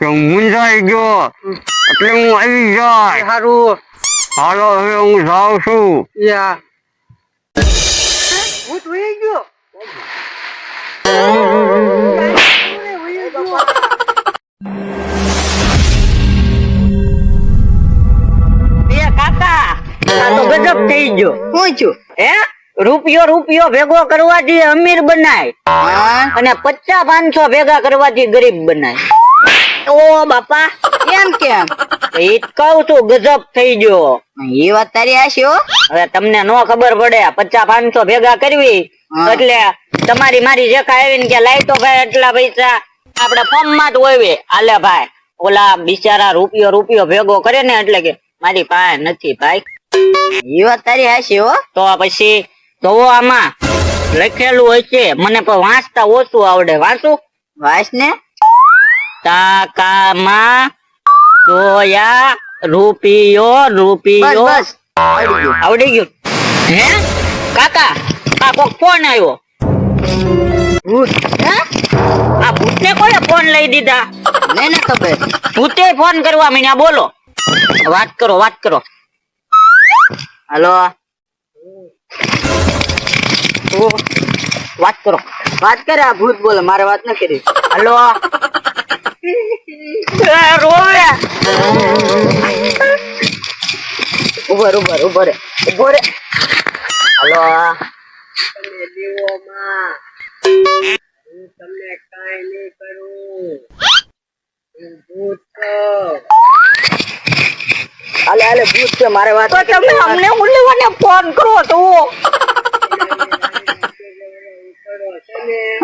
કે હું મૂંઝાઈ ગયો. એટલે હું આવી જાય. સારું હાલો હવે હું જાઉં છું. યા. ગયો. કાકા આ તો ગજબ થઈ ગયો. હું છું. હે? રૂપિયો રૂપિયો ભેગો કરવાથી અમીર બનાય. અને પચાસ પાંચસો ભેગા કરવાથી ગરીબ બનાય. ઓ બાપા કેમ? કેમ એ જ કહું છું ગજબ થઈ ગયો. એ વાત તારી આશી હો. હવે તમને નો ખબર પડે પચાસ પાંચસો ભેગા કરવી એટલે તમારી મારી જેકા આવીને કે લાઈટો તો ભાઈ એટલા પૈસા. આપડે ફોર્મમાં જ હોય. આલે ભાઈ ઓલા બિચારા રૂપિયો રૂપિયો ભેગો કરે ને એટલે કે મારી પાસે નથી ભાઈ. એ વાત તારી હાશી હો. તો પછી જોવો આમાં લખેલું હોય છે મને પણ વાંચતા ઓછું આવડે. વાંચું? વાંચ ને તાકામાં સોયા રૂપિયો રૂપિયો. આવડી ગયું. હે? કાકા આ કોક ફોન આવ્યો. આ ભૂતને કોને ફોન લઈ દીધા? ને ને ખબર. ભૂતે ફોન કરવા મીના બોલો. વાત કરો વાત કરો. હાલો? વાત કરો. વાત કરે આ ભૂત બોલે, મારે વાત ન કરી. હલો? ઉભર ઉભર ઉભર ઊભો રે હલો? હાલે હાલે, ભૂત છે, મારે વાત તો તમે અમને ઉલ્લેવાને ફોન કરો તો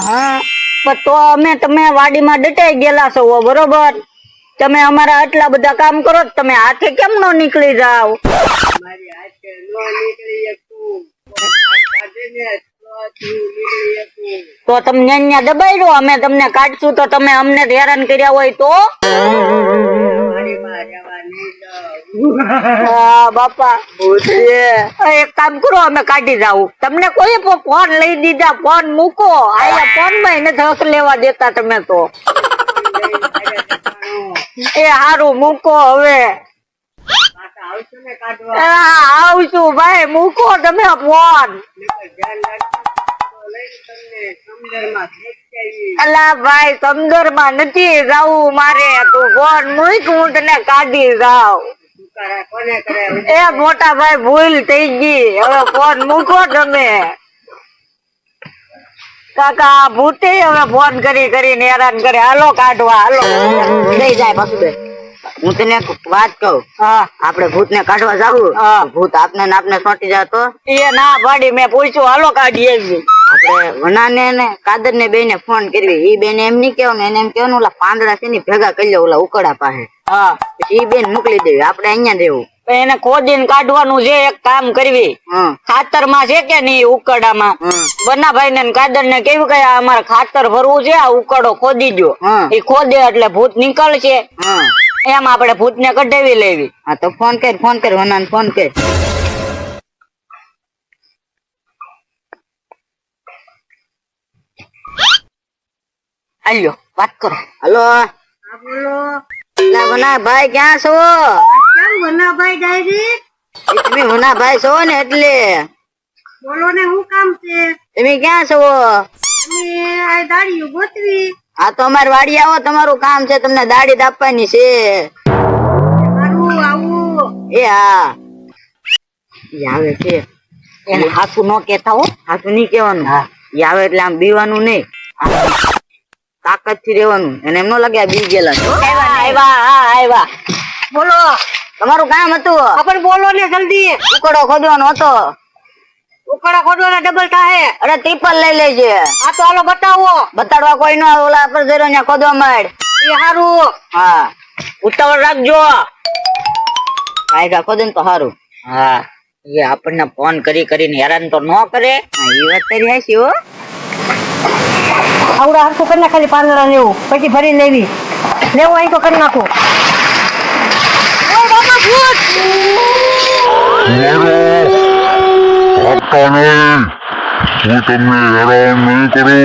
હા પણ તો અમે તમે વાડીમાં દટાઈ ગયેલા છો બરોબર? તમે અમારા આટલા બધા કામ કરો તમે હાથે કેમ નો નીકળી જાવ મારી હાથે નો નીકળી તો તમને અહીંયા દબાઈ દો અમે તમને કાઢશું તો તમે અમને હેરાન કર્યા હોય તો? બાપા. એક કામ કરો અમે કાઢી જાવ તમને કોઈ ફોન લઈ દીધા ફોન મૂકો. આયા ફોનમાં નથી લેવા દેતા તમે તો. એ હારું મૂકો હવે. આવશો ભાઈ મૂકો તમે ફોન. અલા ભાઈ સમદરમાં નથી જાવું મારે. તું ફોન મૂક હું તને કાઢી કરે એ મોટા ભાઈ ભૂલ થઈ ગઈ. હવે ફોન મૂકો તમે. કાકા ભૂતે હવે ફોન કરી કરીને હેરાન કરે. હાલો કાઢવા હાલો. લઈ જાય બાસુબેન હું તને વાત કહું. હા. આપણે ભૂત ને કાઢવા જાવું? હા. ભૂત આપને ને આપને સોટી જાય તો એ ના પાડી મેં પૂછ્યું હાલો કાઢીએ. આપણે વનાને ને કાદર ને બે ફોન કરવી ઈ બેન એમ નહીં કેવું એને એમ કેવાનું ઓલા પાંદડા છે ને ભેગા કરી લો ઓલા ઉકળા પાસે. હા. ઈ બેન મોકલી દેવી આપણે અહીંયા રહેવું. એને ખોદીને કાઢવાનું છે એક કામ કરવી. ખાતરમાં છે કે નહીં ઉકડામાં બના ભાઈ ને કાદર ને કેવું કે અમારે ખાતર ભરવું છે આ ઉકડો ખોદી દો. એ ખોદે એટલે ભૂત નીકળશે. હા એમ આપણે ભૂત ને કઢાવી લેવી. હા તો ફોન કર ફોન કર ફોન કર. આલ્યો વાત કરો. હલો? લા ભાઈ ક્યાં છો? વનાભાઈ ડાયરી તમે છો ને એટલે. બોલો ને હું કામ છે? તમે ક્યાં છો? તમે આ દાડીઓ ગોતવી આ તો અમારી વાડી આવો તમારું કામ છે તમને દાડી દાપવાની છે. એ હા. એ આવે છે. એને હાસુ નો કેતા હો. હાથું નહીં કેવાનું હા. એ આવે એટલે આમ બીવાનું નહીં. તાકાતથી રહેવાનું. એને એમ ન લાગે આ બી ગયેલા આવ્યા આવ્યા બોલો. તમારું કામ હતું? આપણ બોલો ને જલ્દી. ઉકડો ખોદવાનો હતો. ઉકડા ખોડવાના ડબલ થાય અરે ત્રિપલ લઈ લેજે. આ તો હાલો બતાવો. બતાડવા કોઈ નો ઓલા પર જરો ને ખોદવા માંડ. એ હારું. હા. ઉતાવળ રાખજો. કાયગા ખોદન તો સારું હા. એ આપણને ફોન કરી કરીને હેરાન તો ન કરે. એ વાત તારી હાચી હો. આવડા હરખું કરી નાખ ખાલી પાંદડા લેવું પછી ભરી લેવી. લેવું અહીં તો કરી નાખું. હું તમને હેરાન નહીં કરું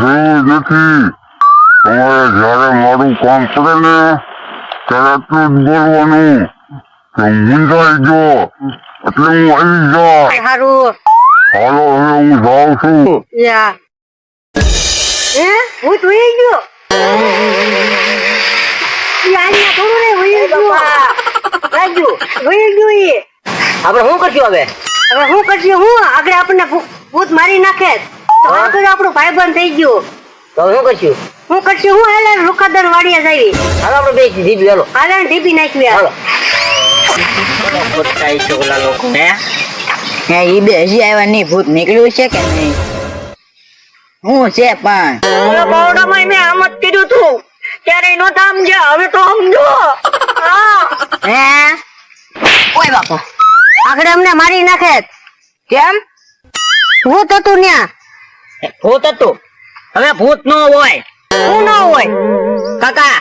જરૂર નથી. તમારે જ્યારે મારું કામ પડે ને ત્યારે આટલું જ બોલવાનું કે મૂંઝાઈ ગયો એટલે હું આવી જા હારું. હાલો હવે હું જાઉં છું. યા. હે? ગયો? ઈ અહીંયા થોડું રે વહી ગયો. રાજુ વહી ગયો ઈ. આપણે શું કરશું હવે? હવે હું કરશું? હું? આગળ આપણને ભૂત મારી નાખે. તો આગળ આપણું ભાઈબંધ થઈ ગયું. તો શું કરશું? હું કરશું? હું હાલે રૂખાદર વાડિયા જાવી હાલો આપણે બે જીભી હાલો હાલે ઢીપી નાખવી હાલો. લોકો હે હે ઈ બે હજી આવ્યા નહીં. ભૂત નીકળ્યું છે કે નહીં? હું છે પણ. બાવડામાં મેં આમ જ કર્યું તું. ત્યારે નો સમજ્યા. હવે તો સમજો. હે. ઓય બાપા. આગળ અમને મારી નાખે કેમ? ભૂત હતું ન્યા. ભૂત હતું. હવે ભૂત નો હોય. શું ના હોય. કાકા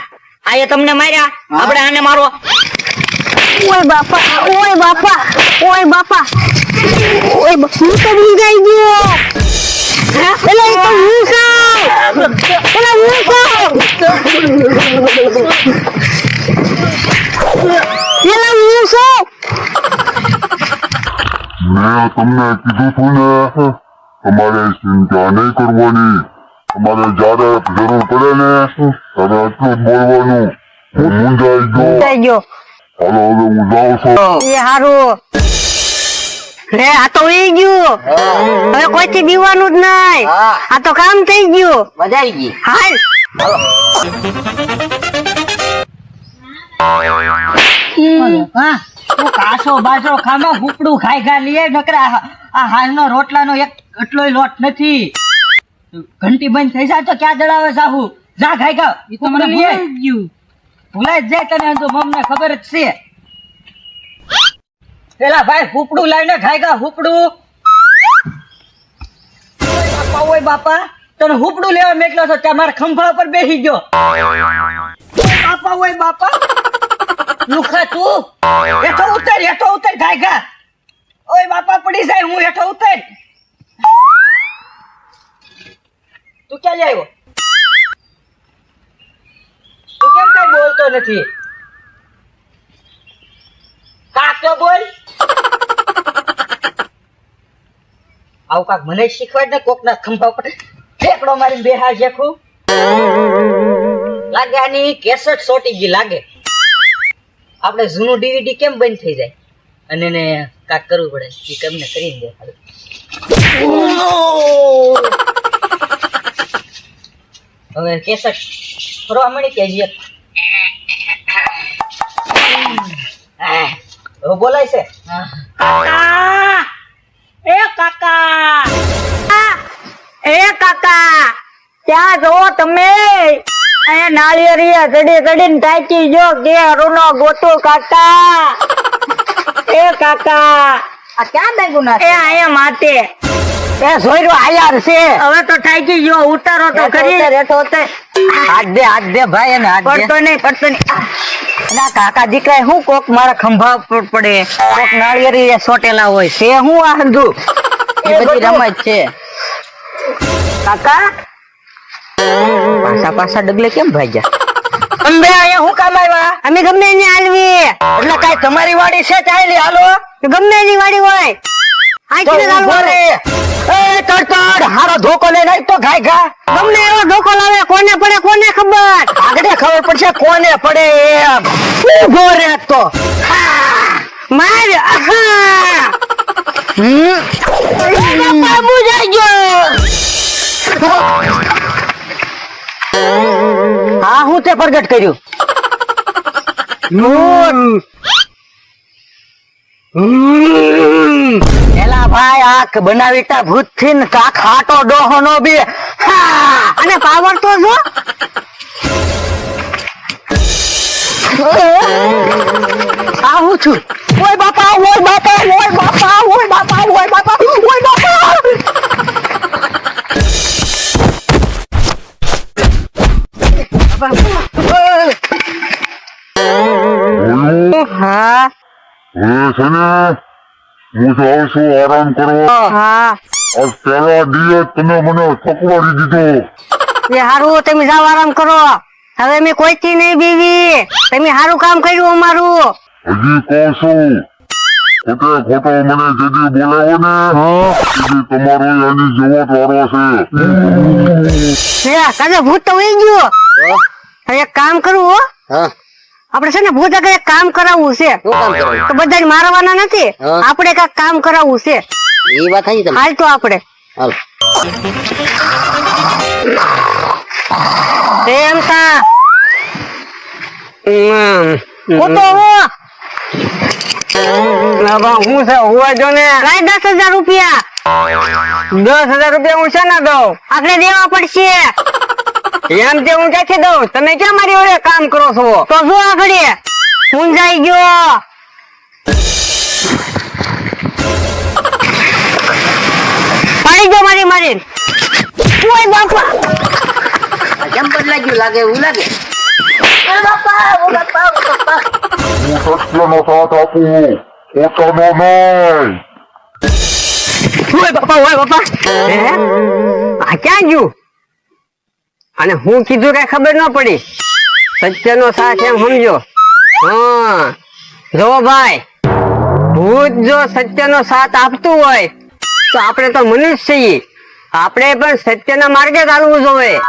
આ એ તમને માર્યા? આપણે આને મારો. ઓય બાપા ઓય બાપા ઓય બાપા. ઓય હું તો ભૂંજાઈ ગયો. પેલા એ તો હું છું પેલા હું છું પેલા હું છું મેં તમને કીધું છું ને તમારે ચિંતા નહીં કરવાની. તમારે જ્યારે જરૂર પડે ને તમે આટલું જ બોલવાનું. હું મૂંઝાઈ ગયો. ગયો. હાલો હવે હું જાઉં છું. એ હારું. લે આ તો ઉઈ ગયું. હવે કોઈથી બીવાનું જ નહીં. આ તો કામ થઈ ગયું. મજા આવી ગઈ. હાલ. હા. તું કાસો બાજરો ખામાં ખાઈ ખા લીએ નકરા આ- આ હાલનો રોટલાનો એક એટલોય લોટ નથી. ઘંટી બંધ થઈ જાય તો ક્યાં દડાવે સાહુ? જા ખાઈ ગયો એ તો મને ભૂલાઈ ગયું. ભૂલાઈ જાય તને તો મમને ખબર જ છે. પેલા ભાઈ હુપડું લઈને ખાઈ ખા હુપડું બાપા ઓય બાપા તને હુપડું લેવા મેકલો છો ત્યાં મારા ખંભા ઉપર બેસી ગયો. બાપા ઓય બાપા. લુખા તું? હેઠો ઉતર હેઠો ઉતર ખાઈ ગયા ઓય બાપા પડી જાય હું હેઠો ઉતર. તું ક્યાં લઈ આવ્યો? તું કેમ કઈ બોલતો નથી? કાક બોલ. આવું કાક મને શીખવાડ ને કોક ના ખંભા ઉપર ઠેકડો મારીને બેહા જેખું. લાગે આની કેસેટ સોટી ગઈ, લાગે. આપણે જૂનું ડીવીડી કેમ બંધ થઈ જાય? અને એને કાક કરવું પડે એ તમને કરીને દેખાડું. હવે કેસર ફરવા મળી કે હજી એક? બોલાય છે? કાકા! એ કાકા! એ કાકા! ત્યાં જો તમે અહીંયા નાળિયેરિયા ચડી ચડીને ટાંકી જો કે રૂનો ગોટો કાકા! એ કાકા! આ ક્યાં દાગ્યું ના એ અહીંયા માતે એ સોયરો આયાર છે હવે તો ટાંકી જો ઉતારો તો કરી રેટો તે હાથ દે હાથ દે ભાઈ એને હાથ પડતો નહીં પડતો નહીં. ના કાકા દીકરા હું કોક મારા ખંભા ઉપર પડે? કોક નાળિયેરી સોટેલા હોય. છે હું આ હંધુ? એ બધી રમત છે. કાકા? પાછા પાછા ડગલે કેમ ભાગ્યા? અંબે અહીંયા હું કામ આવ્યા? અમે ગમે એને હાલવી. એટલે કાઈ તમારી વાડી છે ચાલી હાલો? ગમે એની વાડી હોય. તો આંખીને લાલવા રે. એ કટકડ હારો ધોકો લઈને આવી તો ઘાય ઘા. તમને એવો ધોકો લાવે કોને પડે કોને ખબર? આગળ ખબર પડશે કોને પડે એમ. ઊભો રે તો. માર આહા. હમ. ગયો. હા હું તે પ્રગટ કર્યું. એલા ભાઈ આંખ બનાવીતા ભૂતથી ને કાંક હાટો ડોહો નો બે અને પાવર તો જો. આવું છું. ઓય બાપા ઓય બાપા ઓય બાપા ઓય બાપા ઓય બાપા ઓય બાપા. હવે છે ને હું જાઉં છું આરામ કરવા હા. આજ તમે મને થકવાડી દીધો. એ હારું તમે જાઓ આરામ કરો. હવે મેં કોઈથી નહીં બીવી. તમે સારું કામ કર્યું અમારું. હજી કહું છું ખોટે ખોટો મને જેદી બોલાવો ને તેથી તમારો એની જેવો વારો છે. હે કાલે ભૂત તો વહી ગયું. એક કામ કરું હો. હા. આપણે છે ને ભૂત આગળ એક કામ કરાવવું છે. તો બધાને મારવાના નથી. આપણે કાંઈક કામ કરાવવું છે. એ વાત થઈ તમે હાલ તો આપણે. હાલ. એમ તા હમ. હું તો હું. હું છે હોવા જો ને. લાય દસ હજાર રૂપિયા. દસ હજાર રૂપિયા હું છે ને દઉં? આપણે દેવા પડશે. એમ કે હું ક્યાંથી દઉં? તમે ક્યાં મારી ઓરે કામ કરો છો? તો શું આગળ હું જાય ગયો. પાડી ગયો મારી મારી કોઈ બાપા. કેમ બદલાઈ ગયું લાગે એવું લાગે? હું સત્યનો સાથ આપું ખોટાનો નહીં. ઓય બાપા ઓય બાપા. આ ક્યાં ગયું? અને હું કીધું કઈ ખબર ન પડી? સત્યનો સાથ એમ સમજો. હા. જો ભાઈ, ભૂત જો સત્યનો સાથ આપતું હોય, તો આપણે તો મનુષ્ય છીએ. આપણે પણ સત્યના માર્ગે ચાલવું જોઈએ.